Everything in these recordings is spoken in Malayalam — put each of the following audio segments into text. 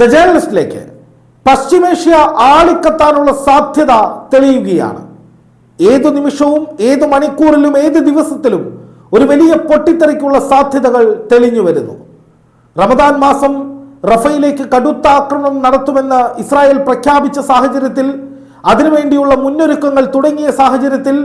ദ ജേർണലിസ്റ്റിലേക്ക് പശ്ചിമേഷ്യ ആളിക്കത്താനുള്ള സാധ്യത തെളിയുകയാണ്. ഏതു നിമിഷവും ഏത് മണിക്കൂറിലും ഏത് ദിവസത്തിലും ഒരു വലിയ പൊട്ടിത്തെറിക്കുള്ള സാധ്യതകൾ തെളിഞ്ഞു വരുന്നു. റമദാൻ മാസം റഫയിലേക്ക് കടുത്ത ആക്രമണം നടത്തുമെന്ന് ഇസ്രായേൽ പ്രഖ്യാപിച്ച സാഹചര്യത്തിൽ അതിനുവേണ്ടിയുള്ള മുന്നൊരുക്കങ്ങൾ തുടങ്ങിയ സാഹചര്യത്തിൽ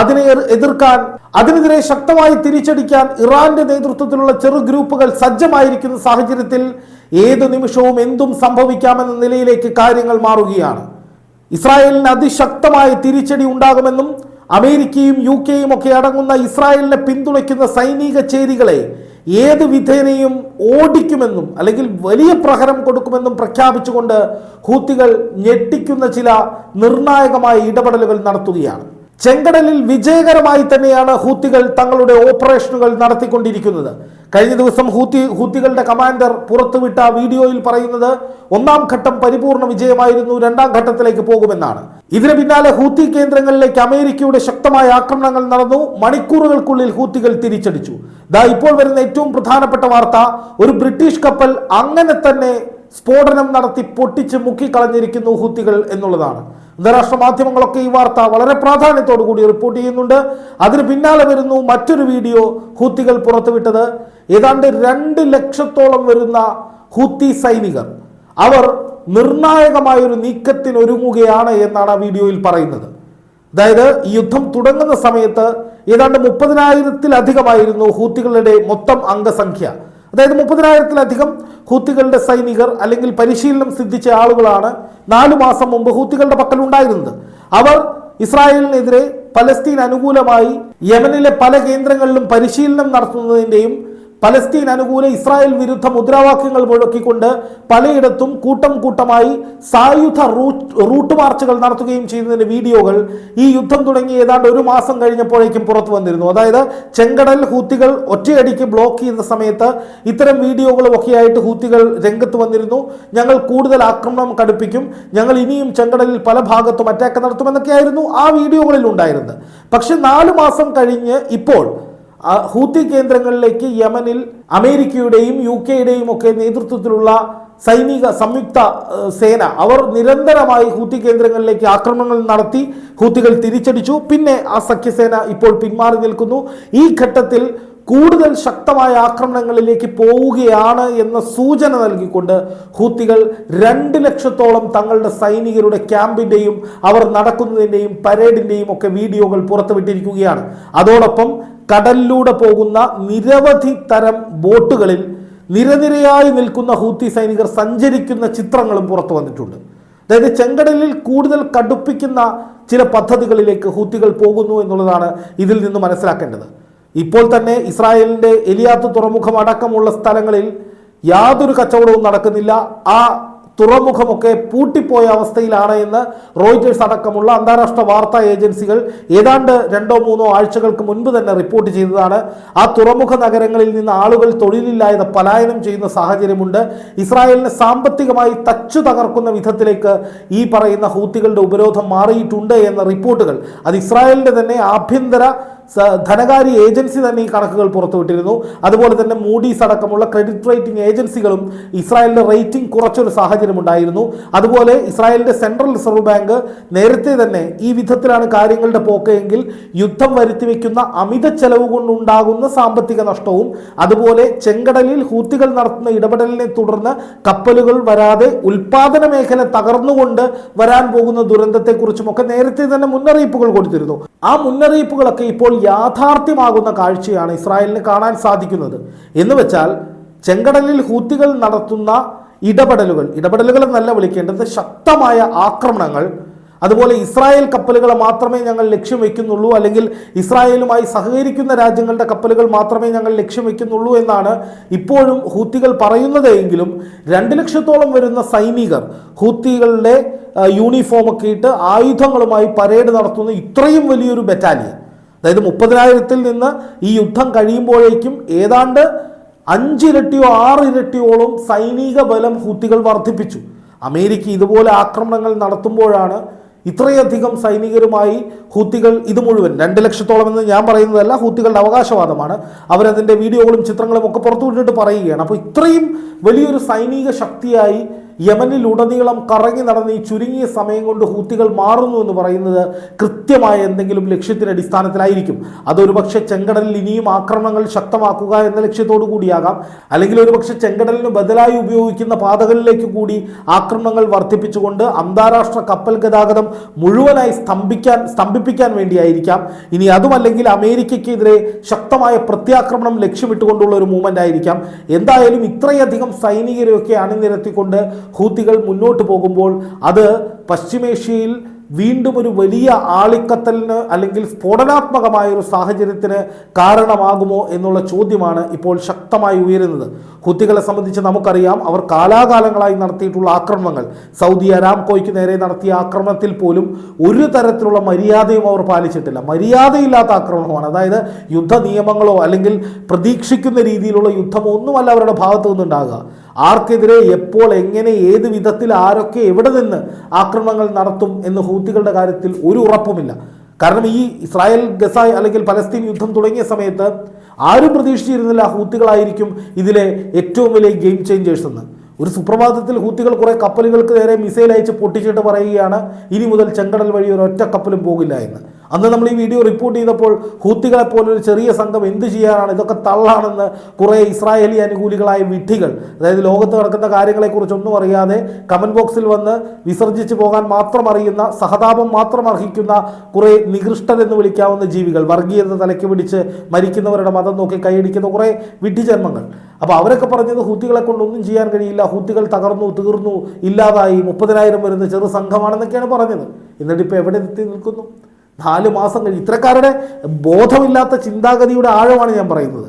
അതിനെ എതിർക്കാൻ അതിനെതിരെ ശക്തമായി തിരിച്ചടിക്കാൻ ഇറാന്റെ നേതൃത്വത്തിലുള്ള ചെറു ഗ്രൂപ്പുകൾ സജ്ജമായിരിക്കുന്ന സാഹചര്യത്തിൽ ഏത് നിമിഷവും എന്തും സംഭവിക്കാമെന്ന നിലയിലേക്ക് കാര്യങ്ങൾ മാറുകയാണ്. ഇസ്രായേലിന് അതിശക്തമായ തിരിച്ചടി ഉണ്ടാകുമെന്നും അമേരിക്കയും യു കെയും ഒക്കെ അടങ്ങുന്ന ഇസ്രായേലിനെ പിന്തുണയ്ക്കുന്ന സൈനിക ചേരികളെ ഏത് വിധേനയും ഓടിക്കുമെന്നും അല്ലെങ്കിൽ വലിയ പ്രഹരം കൊടുക്കുമെന്നും പ്രഖ്യാപിച്ചുകൊണ്ട് ഹൂത്തികൾ ഞെട്ടിക്കുന്ന ചില നിർണായകമായ ഇടപെടലുകൾ നടത്തുകയാണ്. ചെങ്കടലിൽ വിജയകരമായി തന്നെയാണ് ഹൂത്തികൾ തങ്ങളുടെ ഓപ്പറേഷനുകൾ നടത്തിക്കൊണ്ടിരിക്കുന്നത്. കഴിഞ്ഞ ദിവസം ഹൂത്തി ഹൂത്തികളുടെ കമാൻഡർ പുറത്തുവിട്ട വീഡിയോയിൽ പറയുന്നത് ഒന്നാം ഘട്ടം പരിപൂർണ വിജയമായിരുന്നു രണ്ടാം ഘട്ടത്തിലേക്ക് പോകുമെന്നാണ്. ഇതിന് പിന്നാലെ ഹൂത്തി കേന്ദ്രങ്ങളിലേക്ക് അമേരിക്കയുടെ ശക്തമായ ആക്രമണങ്ങൾ നടന്നു മണിക്കൂറുകൾക്കുള്ളിൽ ഹൂത്തികൾ തിരിച്ചടിച്ചു. ദാ ഇപ്പോൾ വരുന്ന ഏറ്റവും പ്രധാനപ്പെട്ട വാർത്ത ഒരു ബ്രിട്ടീഷ് കപ്പൽ അങ്ങനെ തന്നെ സ്ഫോടനം നടത്തി പൊട്ടിച്ച് മുക്കിക്കളഞ്ഞിരിക്കുന്നു ഹൂത്തികൾ എന്നുള്ളതാണ്. അന്താരാഷ്ട്ര മാധ്യമങ്ങളൊക്കെ ഈ വാർത്ത വളരെ പ്രാധാന്യത്തോടു കൂടി റിപ്പോർട്ട് ചെയ്യുന്നുണ്ട്. അതിന് പിന്നാലെ വരുന്നു മറ്റൊരു വീഡിയോ ഹൂത്തികൾ പുറത്തുവിട്ടത്. ഏതാണ്ട് രണ്ട് ലക്ഷത്തോളം വരുന്ന ഹൂത്തി സൈനികർ അവർ നിർണായകമായ ഒരു നീക്കത്തിന് ഒരുങ്ങുകയാണ് എന്നാണ് ആ വീഡിയോയിൽ പറയുന്നത്. അതായത് ഈ യുദ്ധം തുടങ്ങുന്ന സമയത്ത് ഏതാണ്ട് മുപ്പതിനായിരത്തിലധികമായിരുന്നു ഹൂത്തികളുടെ മൊത്തം അംഗസംഖ്യ. അതായത് മുപ്പതിനായിരത്തിലധികം ഹൂത്തികളുടെ സൈനികർ അല്ലെങ്കിൽ പരിശീലനം സിദ്ധിച്ച ആളുകളാണ് നാലു മാസം മുമ്പ് ഹൂത്തികളുടെ പക്കൽ ഉണ്ടായിരുന്നത് അവർ ഇസ്രായേലിനെതിരെ പലസ്തീൻ അനുകൂലമായി യമനിലെ പല കേന്ദ്രങ്ങളിലും പരിശീലനം നടത്തുന്നതിന്റെയും പലസ്തീൻ അനുകൂല ഇസ്രായേൽ വിരുദ്ധ മുദ്രാവാക്യങ്ങൾ മുഴക്കിക്കൊണ്ട് പലയിടത്തും കൂട്ടം കൂട്ടമായി സായുധ റൂട്ട് മാർച്ചുകൾ നടത്തുകയും ചെയ്യുന്നതിന്റെ വീഡിയോകൾ ഈ യുദ്ധം തുടങ്ങി ഏതാണ്ട് ഒരു മാസം കഴിഞ്ഞപ്പോഴേക്കും പുറത്തു വന്നിരുന്നു. അതായത് ചെങ്കടൽ ഹൂത്തികൾ ഒറ്റയടിക്ക് ബ്ലോക്ക് ചെയ്യുന്ന സമയത്ത് ഇത്തരം വീഡിയോകളും ഒക്കെയായിട്ട് ഹൂത്തികൾ രംഗത്ത് വന്നിരുന്നു. ഞങ്ങൾ കൂടുതൽ ആക്രമണം കടുപ്പിക്കും. ഞങ്ങൾ ഇനിയും ചെങ്കടലിൽ പല ഭാഗത്തും അറ്റാക്ക് നടത്തുമെന്നൊക്കെയായിരുന്നു ആ വീഡിയോകളിൽ ഉണ്ടായിരുന്നത്. പക്ഷെ നാലു മാസം കഴിഞ്ഞ് ഇപ്പോൾ ഹൂത്തി കേന്ദ്രങ്ങളിലേക്ക് യമനിൽ അമേരിക്കയുടെയും യു കെയുടെയും ഒക്കെ നേതൃത്വത്തിലുള്ള സൈനിക സംയുക്ത സേന അവർ നിരന്തരമായി ഹൂത്തി കേന്ദ്രങ്ങളിലേക്ക് ആക്രമണങ്ങൾ നടത്തി ഹൂത്തികൾ തിരിച്ചടിച്ചു. പിന്നെ ആ സഖ്യസേന ഇപ്പോൾ പിന്മാറി നിൽക്കുന്നു. ഈ ഘട്ടത്തിൽ കൂടുതൽ ശക്തമായ ആക്രമണങ്ങളിലേക്ക് പോവുകയാണ് എന്ന സൂചന നൽകിക്കൊണ്ട് ഹൂത്തികൾ രണ്ട് ലക്ഷത്തോളം തങ്ങളുടെ സൈനികരുടെ ക്യാമ്പിന്റെയും അവർ നടക്കുന്നതിന്റെയും പരേഡിന്റെയും ഒക്കെ വീഡിയോകൾ പുറത്തുവിട്ടിരിക്കുകയാണ്. അതോടൊപ്പം കടലിലൂടെ പോകുന്ന നിരവധി തരം ബോട്ടുകളിൽ നിരനിരയായി നിൽക്കുന്ന ഹൂത്തി സൈനികർ സഞ്ചരിക്കുന്ന ചിത്രങ്ങളും പുറത്തു വന്നിട്ടുണ്ട്. അതായത് ചെങ്കടലിൽ കൂടുതൽ കടുപ്പിക്കുന്ന ചില പദ്ധതികളിലേക്ക് ഹൂത്തികൾ പോകുന്നു എന്നുള്ളതാണ് ഇതിൽ നിന്ന് മനസ്സിലാക്കേണ്ടത്. ഇപ്പോൾ തന്നെ ഇസ്രായേലിന്റെ എലിയാത്ത് തുറമുഖം അടക്കമുള്ള സ്ഥലങ്ങളിൽ യാതൊരു കച്ചവടവും നടക്കുന്നില്ല. ആ തുറമുഖമൊക്കെ പൂട്ടിപ്പോയ അവസ്ഥയിലാണ് എന്ന് റോയിറ്റേഴ്സ് അടക്കമുള്ള അന്താരാഷ്ട്ര വാർത്താ ഏജൻസികൾ ഏതാണ്ട് രണ്ടോ മൂന്നോ ആഴ്ചകൾക്ക് മുൻപ് തന്നെ റിപ്പോർട്ട് ചെയ്തതാണ്. ആ തുറമുഖ നഗരങ്ങളിൽ നിന്ന് ആളുകൾ തൊഴിലില്ലാതെ പലായനം ചെയ്യുന്ന സാഹചര്യമുണ്ട്. ഇസ്രായേലിനെ സാമ്പത്തികമായി തച്ചു തകർക്കുന്ന വിധത്തിലേക്ക് ഈ പറയുന്ന ഹൂത്തികളുടെ ഉപരോധം മാറിയിട്ടുണ്ട് എന്ന റിപ്പോർട്ടുകൾ. അത് ഇസ്രായേലിന്റെ തന്നെ ആഭ്യന്തര ധനകാര്യ ഏജൻസി തന്നെ ഈ കണക്കുകൾ പുറത്തുവിട്ടിരുന്നു. അതുപോലെ തന്നെ മൂഡീസ് അടക്കമുള്ള ക്രെഡിറ്റ് റേറ്റിംഗ് ഏജൻസികളും ഇസ്രായേലിന്റെ റേറ്റിംഗ് കുറച്ചൊരു സാഹചര്യം ഉണ്ടായിരുന്നു അതുപോലെ ഇസ്രായേലിന്റെ സെൻട്രൽ റിസർവ് ബാങ്ക് നേരത്തെ തന്നെ ഈ വിധത്തിലാണ് കാര്യങ്ങളുടെ പോക്ക് എങ്കിൽ യുദ്ധം വരുത്തിവെക്കുന്ന അമിത ചെലവ് കൊണ്ടുണ്ടാകുന്ന സാമ്പത്തിക നഷ്ടവും അതുപോലെ ചെങ്കടലിൽ ഹൂത്തികൾ നടത്തുന്ന ഇടപെടലിനെ തുടർന്ന് കപ്പലുകൾ വരാതെ ഉൽപാദന മേഖല തകർന്നുകൊണ്ട് വരാൻ പോകുന്ന ദുരന്തത്തെക്കുറിച്ചും ഒക്കെ നേരത്തെ തന്നെ മുന്നറിയിപ്പുകൾ കൊടുത്തിരുന്നു. ആ മുന്നറിയിപ്പുകളൊക്കെ ഇപ്പോൾ യാഥാർത്ഥ്യമാകുന്ന കാഴ്ചയാണ് ഇസ്രായേലിന് കാണാൻ സാധിക്കുന്നത്. എന്ന് വെച്ചാൽ ചെങ്കടലിൽ ഹൂത്തികൾ നടത്തുന്ന ഇടപെടലുകൾ ഇടപെടലുകൾ എന്നല്ല വിളിക്കേണ്ടത് ശക്തമായ ആക്രമണങ്ങൾ അതുപോലെ ഇസ്രായേൽ കപ്പലുകളെ മാത്രമേ ഞങ്ങൾ ലക്ഷ്യം വയ്ക്കുന്നുള്ളൂ അല്ലെങ്കിൽ ഇസ്രായേലുമായി സഹകരിക്കുന്ന രാജ്യങ്ങളുടെ കപ്പലുകൾ മാത്രമേ ഞങ്ങൾ ലക്ഷ്യം വയ്ക്കുന്നുള്ളൂ എന്നാണ് ഇപ്പോഴും ഹൂത്തികൾ പറയുന്നത് എങ്കിലും രണ്ട് ലക്ഷത്തോളം വരുന്ന സൈനികർ ഹൂത്തികളുടെ യൂണിഫോമൊക്കെ ഇട്ട് ആയുധങ്ങളുമായി പരേഡ് നടത്തുന്ന ഇത്രയും വലിയൊരു ബറ്റാലിയൻ അതായത് മുപ്പതിനായിരത്തിൽ നിന്ന് ഈ യുദ്ധം കഴിയുമ്പോഴേക്കും ഏതാണ്ട് അഞ്ചിരട്ടിയോ ആറിരട്ടിയോളം സൈനിക ബലം ഹൂത്തികൾ വർദ്ധിപ്പിച്ചു. അമേരിക്ക ഇതുപോലെ ആക്രമണങ്ങൾ നടത്തുമ്പോഴാണ് ഇത്രയധികം സൈനികരുമായി ഹൂത്തികൾ ഇത് മുഴുവൻ രണ്ട് ലക്ഷത്തോളം എന്ന് ഞാൻ പറയുന്നതല്ല ഹൂത്തികളുടെ അവകാശവാദമാണ്. അവരതിന്റെ വീഡിയോകളും ചിത്രങ്ങളും ഒക്കെ പുറത്തുവിട്ടിട്ട് പറയുകയാണ്. അപ്പോൾ ഇത്രയും വലിയൊരു സൈനിക ശക്തിയായി യമനിലുടനീളം കറങ്ങി നടന്ന് ഈ ചുരുങ്ങിയ സമയം കൊണ്ട് ഹൂത്തികൾ മാറുന്നു എന്ന് പറയുന്നത് കൃത്യമായ എന്തെങ്കിലും ലക്ഷ്യത്തിന്റെ അടിസ്ഥാനത്തിലായിരിക്കും. അതൊരുപക്ഷെ ചെങ്കടലിൽ ഇനിയും ആക്രമണങ്ങൾ ശക്തമാക്കുക എന്ന ലക്ഷ്യത്തോടു കൂടിയാകാം. അല്ലെങ്കിൽ ഒരു ഒരുപക്ഷെ ചെങ്കടലിന് ബദലായി ഉപയോഗിക്കുന്ന പാതകളിലേക്ക് കൂടി ആക്രമണങ്ങൾ വർദ്ധിപ്പിച്ചുകൊണ്ട് അന്താരാഷ്ട്ര കപ്പൽ ഗതാഗതം മുഴുവനായി സ്തംഭിക്കാൻ സ്തംഭിപ്പിക്കാൻ വേണ്ടിയായിരിക്കാം. ഇനി അതുമല്ലെങ്കിൽ അമേരിക്കയ്ക്കെതിരെ ശക്തമായ പ്രത്യാക്രമണം ലക്ഷ്യമിട്ടുകൊണ്ടുള്ള ഒരു മൂവ്മെന്റ് ആയിരിക്കാം എന്തായാലും ഇത്രയധികം സൈനികരെയൊക്കെ അണിനിരത്തിക്കൊണ്ട് ഹൂത്തികൾ മുന്നോട്ട് പോകുമ്പോൾ അത് പശ്ചിമേഷ്യയിൽ വീണ്ടും ഒരു വലിയ ആളിക്കത്തലിന് അല്ലെങ്കിൽ സ്ഫോടനാത്മകമായ ഒരു സാഹചര്യത്തിന് കാരണമാകുമോ എന്നുള്ള ചോദ്യമാണ് ഇപ്പോൾ ശക്തമായി ഉയരുന്നത്. ഹുത്തികളെ സംബന്ധിച്ച് നമുക്കറിയാം അവർ കാലാകാലങ്ങളായി നടത്തിയിട്ടുള്ള ആക്രമണങ്ങൾ. സൗദി അരാംകോയ്ക്ക് നേരെ നടത്തിയ ആക്രമണത്തിൽ പോലും ഒരു തരത്തിലുള്ള മര്യാദയും അവർ പാലിച്ചിട്ടില്ല. മര്യാദയില്ലാത്ത ആക്രമണമാണ്. അതായത് യുദ്ധ നിയമങ്ങളോ അല്ലെങ്കിൽ പ്രതീക്ഷിക്കുന്ന രീതിയിലുള്ള യുദ്ധമോ ഒന്നുമല്ല അവരുടെ ഭാഗത്തു നിന്നുണ്ടാകുക. ആർക്കെതിരെ എപ്പോൾ എങ്ങനെ ഏത് വിധത്തിൽ ആരൊക്കെ എവിടെ നിന്ന് ആക്രമണങ്ങൾ നടത്തും എന്ന് ഹൂത്തികളുടെ കാര്യത്തിൽ ഒരു ഉറപ്പുമില്ല. കാരണം ഈ ഇസ്രായേൽ ഗസായ് അല്ലെങ്കിൽ പലസ്തീൻ യുദ്ധം തുടങ്ങിയ സമയത്ത് ആരും പ്രതീക്ഷിച്ചിരുന്നില്ല ഹൂത്തികളായിരിക്കും ഇതിലെ ഏറ്റവും വലിയ ഗെയിം ചേഞ്ചേഴ്സ് എന്ന്. ഒരു സുപ്രഭാതത്തിൽ ഹൂത്തികൾ കുറേ കപ്പലുകൾക്ക് നേരെ മിസൈൽ അയച്ച് പൊട്ടിച്ചിട്ട് പറയുകയാണ് ഇനി മുതൽ ചെങ്കടൽ വഴി ഒരു ഒറ്റ കപ്പലും പോകില്ല എന്ന്. അന്ന് നമ്മൾ ഈ വീഡിയോ റിപ്പോർട്ട് ചെയ്തപ്പോൾ ഹൂത്തികളെ പോലൊരു ചെറിയ സംഘം എന്ത് ചെയ്യാനാണ്? ഇതൊക്കെ തള്ളാണെന്ന് കുറേ ഇസ്രായേലി അനുകൂലികളായ വിഡ്ഢികൾ അതായത് ലോകത്ത് നടക്കുന്ന കാര്യങ്ങളെക്കുറിച്ചൊന്നും അറിയാതെ കമന്റ് ബോക്സിൽ വന്ന് വിസർജിച്ച് പോകാൻ മാത്രം അറിയുന്ന സഹതാപം മാത്രം അർഹിക്കുന്ന കുറേ നികൃഷ്ടരെന്ന് വിളിക്കാവുന്ന ജീവികൾ വർഗീയത തലയ്ക്ക് പിടിച്ച് മരിക്കുന്നവരുടെ മതം നോക്കി കൈയടിക്കുന്ന കുറേ വിഡ്ഢിജന്മങ്ങൾ അപ്പോൾ അവരൊക്കെ പറഞ്ഞത് ഹൂത്തികളെ കൊണ്ടൊന്നും ചെയ്യാൻ കഴിയില്ല ഹൂത്തികൾ തകർന്നു തീർന്നു ഇല്ലാതായി മുപ്പതിനായിരം വരുന്ന ചെറു സംഘമാണെന്നൊക്കെയാണ് പറഞ്ഞത്. എന്നിട്ട് ഇപ്പോൾ എവിടെ എത്തി നിൽക്കുന്നു? നാല് മാസം കഴിഞ്ഞ്. ഇത്തരക്കാരുടെ ബോധമില്ലാത്ത ചിന്താഗതിയുടെ ആഴമാണ് ഞാൻ പറയുന്നത്.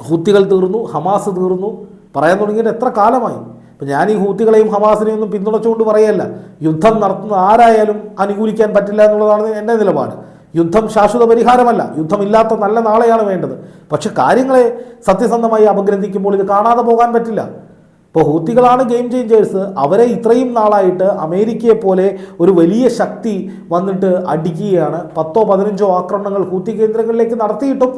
ഹൂത്തികൾ തീർന്നു ഹമാസ് തീർന്നു. പറയാൻ തുടങ്ങിയിട്ട് എത്ര കാലമായി? അപ്പം ഞാൻ ഈ ഹൂത്തികളെയും ഹമാസിനെയും ഒന്നും പിന്തുണച്ചുകൊണ്ട് പറയല്ല. യുദ്ധം നടത്തുന്ന ആരായാലും അനുകൂലിക്കാൻ പറ്റില്ല എന്നുള്ളതാണ് എന്റെ നിലപാട്. യുദ്ധം ശാശ്വത പരിഹാരമല്ല. യുദ്ധമില്ലാത്ത നല്ല നാളെയാണ് വേണ്ടത്. പക്ഷെ കാര്യങ്ങളെ സത്യസന്ധമായി അപഗ്രഥിക്കുമ്പോൾ ഇത് കാണാതെ പോകാൻ പറ്റില്ല. ഇപ്പോൾ ഹൂത്തികളാണ് ഗെയിം ചേഞ്ചേഴ്സ്. അവരെ ഇത്രയും നാളായിട്ട് അമേരിക്കയെ പോലെ ഒരു വലിയ ശക്തി വന്നിട്ട് അടിക്കുകയാണ്. പത്തോ പതിനഞ്ചോ ആക്രമണങ്ങൾ ഹൂത്തി കേന്ദ്രങ്ങളിലേക്ക് നടത്തിയിട്ടും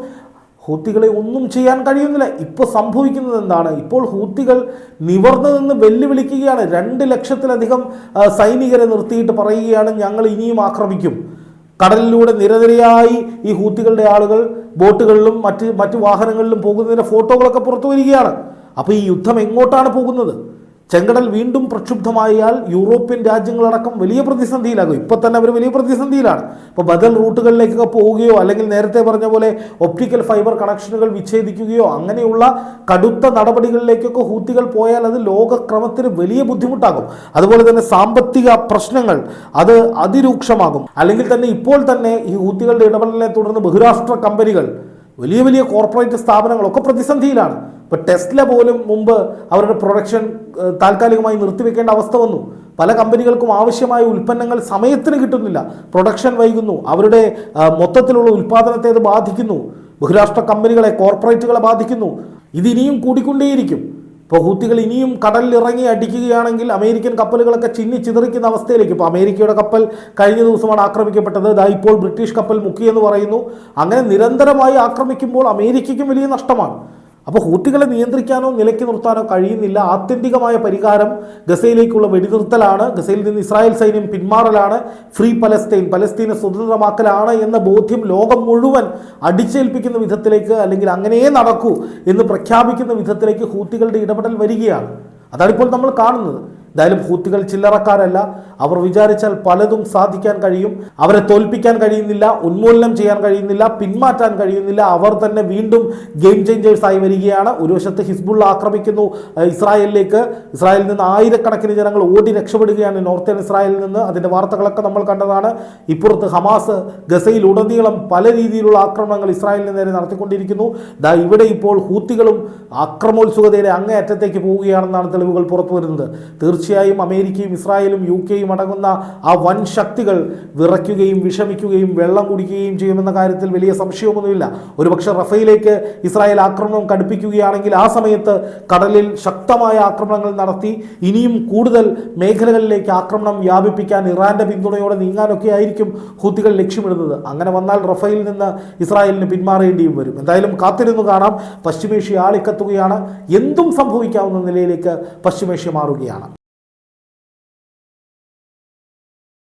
ഹൂത്തികളെ ഒന്നും ചെയ്യാൻ കഴിയുന്നില്ല. ഇപ്പോൾ സംഭവിക്കുന്നത് എന്താണ്? ഇപ്പോൾ ഹൂത്തികൾ നിവർന്നു നിന്ന് വെല്ലുവിളിക്കുകയാണ്. രണ്ട് ലക്ഷത്തിലധികം സൈനികരെ നിർത്തിയിട്ട് പറയുകയാണ് ഞങ്ങൾ ഇനിയും ആക്രമിക്കും. കടലിലൂടെ നിരനിരയായി ഈ ഹൂത്തികളുടെ ആളുകൾ ബോട്ടുകളിലും മറ്റ് മറ്റ് വാഹനങ്ങളിലും പോകുന്നതിന്റെ ഫോട്ടോകളൊക്കെ പുറത്തു വരികയാണ്. അപ്പോൾ ഈ യുദ്ധം എങ്ങോട്ടാണ് പോകുന്നത്? ചെങ്കടൽ വീണ്ടും പ്രക്ഷുബ്ധമായാൽ യൂറോപ്യൻ രാജ്യങ്ങളടക്കം വലിയ പ്രതിസന്ധിയിലാകും. ഇപ്പോൾ തന്നെ അവർ വലിയ പ്രതിസന്ധിയിലാണ്. അപ്പോൾ ബദൽ റൂട്ടുകളിലേക്കൊക്കെ പോവുകയോ അല്ലെങ്കിൽ നേരത്തെ പറഞ്ഞ പോലെ ഒപ്റ്റിക്കൽ ഫൈബർ കണക്ഷനുകൾ വിച്ഛേദിക്കുകയോ അങ്ങനെയുള്ള കടുത്ത നടപടികളിലേക്കൊക്കെ ഹൂത്തികൾ പോയാൽ അത് ലോകക്രമത്തിന് വലിയ ബുദ്ധിമുട്ടാകും. അതുപോലെ തന്നെ സാമ്പത്തിക പ്രശ്നങ്ങൾ അത് അതിരൂക്ഷമാകും. അല്ലെങ്കിൽ തന്നെ ഇപ്പോൾ തന്നെ ഈ ഹൂത്തികളുടെ ഇടപെടലിനെ തുടർന്ന് ബഹുരാഷ്ട്ര കമ്പനികൾ വലിയ വലിയ കോർപ്പറേറ്റ് സ്ഥാപനങ്ങളൊക്കെ പ്രതിസന്ധിയിലാണ്. ഇപ്പോൾ ടെസ്ല പോലും മുമ്പ് അവരുടെ പ്രൊഡക്ഷൻ താൽക്കാലികമായി നിർത്തിവെക്കേണ്ട അവസ്ഥ വന്നു. പല കമ്പനികൾക്കും ആവശ്യമായ ഉൽപ്പന്നങ്ങൾ സമയത്തിന് കിട്ടുന്നില്ല. പ്രൊഡക്ഷൻ വൈകുന്നു. അവരുടെ മൊത്തത്തിലുള്ള ഉൽപ്പാദനത്തെ അത് ബാധിക്കുന്നു. ബഹുരാഷ്ട്ര കമ്പനികളെ കോർപ്പറേറ്റുകളെ ബാധിക്കുന്നു. ഇതിനിയും കൂടിക്കൊണ്ടേയിരിക്കും. ഇപ്പോൾ ഹൂത്തികൾ ഇനിയും കടലിൽ ഇറങ്ങി അടിക്കുകയാണെങ്കിൽ അമേരിക്കൻ കപ്പലുകളൊക്കെ ചിന്നി ചിതറിക്കുന്ന അവസ്ഥയിലേക്ക് ഇപ്പോൾ അമേരിക്കയുടെ കപ്പൽ കഴിഞ്ഞ ദിവസമാണ് ആക്രമിക്കപ്പെട്ടത്. ദാ ഇപ്പോൾ ബ്രിട്ടീഷ് കപ്പൽ മുക്കിയെന്ന് പറയുന്നു. അങ്ങനെ നിരന്തരമായി ആക്രമിക്കുമ്പോൾ അമേരിക്കയ്ക്കും വലിയ നഷ്ടമാണ്. അപ്പോൾ ഹൂത്തികളെ നിയന്ത്രിക്കാനോ നിലയ്ക്ക് നിർത്താനോ കഴിയുന്നില്ല. ആത്യന്തികമായ പരിഹാരം ഗസയിലേക്കുള്ള വെടിനിർത്തലാണ്. ഗസയിൽ നിന്ന് ഇസ്രായേൽ സൈന്യം പിന്മാറലാണ്. ഫ്രീ പലസ്തീൻ പലസ്തീനെ സ്വതന്ത്രമാക്കലാണ് എന്ന ബോധ്യം ലോകം മുഴുവൻ അടിച്ചേൽപ്പിക്കുന്ന വിധത്തിലേക്ക് അല്ലെങ്കിൽ അങ്ങനെയേ നടക്കൂ എന്ന് പ്രഖ്യാപിക്കുന്ന വിധത്തിലേക്ക് ഹൂത്തികളുടെ ഇടപെടൽ വരികയാണ്. അതാണിപ്പോൾ നമ്മൾ കാണുന്നത്. എന്തായാലും ഹൂത്തികൾ ചില്ലറക്കാരല്ല. അവർ വിചാരിച്ചാൽ പലതും സാധിക്കാൻ കഴിയും. അവരെ തോൽപ്പിക്കാൻ കഴിയുന്നില്ല ഉന്മൂലനം ചെയ്യാൻ കഴിയുന്നില്ല പിന്മാറ്റാൻ കഴിയുന്നില്ല. അവർ തന്നെ വീണ്ടും ഗെയിം ചേഞ്ചേഴ്സ് ആയി വരികയാണ്. ഒരു വശത്ത് ഹിസ്ബുള്ള ആക്രമിക്കുന്നു ഇസ്രായേലിലേക്ക്. ഇസ്രായേലിൽ നിന്ന് ആയിരക്കണക്കിന് ജനങ്ങൾ ഓടി രക്ഷപ്പെടുകയാണ് നോർത്തേൺ ഇസ്രായേലിൽ നിന്ന്. അതിന്റെ വാർത്തകളൊക്കെ നമ്മൾ കണ്ടതാണ്. ഇപ്പുറത്ത് ഹമാസ് ഗസയിൽ ഉടനീളം പല രീതിയിലുള്ള ആക്രമണങ്ങൾ ഇസ്രായേലിന് നേരെ നടത്തിക്കൊണ്ടിരിക്കുന്നു. ദാ ഇവിടെ ഇപ്പോൾ ഹൂത്തികളും ആക്രമോത്സുകതയുടെ അങ്ങേയറ്റത്തേക്ക് പോവുകയാണെന്നാണ് തെളിവുകൾ പുറത്തു വരുന്നത് തീർച്ചയായും തീർച്ചയായും അമേരിക്കയും ഇസ്രായേലും യു കെയും അടങ്ങുന്ന ആ വൻ ശക്തികൾ വിറയ്ക്കുകയും വിഷമിക്കുകയും വെള്ളം കുടിക്കുകയും ചെയ്യുമെന്ന കാര്യത്തിൽ വലിയ സംശയമൊന്നുമില്ല. ഒരുപക്ഷെ റഫയിലേക്ക് ഇസ്രായേൽ ആക്രമണം കടുപ്പിക്കുകയാണെങ്കിൽ ആ സമയത്ത് കടലിൽ ശക്തമായ ആക്രമണങ്ങൾ നടത്തി ഇനിയും കൂടുതൽ മേഖലകളിലേക്ക് ആക്രമണം വ്യാപിപ്പിക്കാൻ ഇറാന്റെ പിന്തുണയോടെ നീങ്ങാനൊക്കെ ആയിരിക്കും ഹൂത്തികൾ ലക്ഷ്യമിടുന്നത്. അങ്ങനെ വന്നാൽ റഫയിൽ നിന്ന് ഇസ്രായേലിന് പിന്മാറേണ്ടിയും വരും. എന്തായാലും കാത്തിരുന്നു കാണാം. പശ്ചിമേഷ്യ ആളിക്കത്തുകയാണ്. എന്തും സംഭവിക്കാവുന്ന നിലയിലേക്ക് പശ്ചിമേഷ്യ മാറുകയാണ്.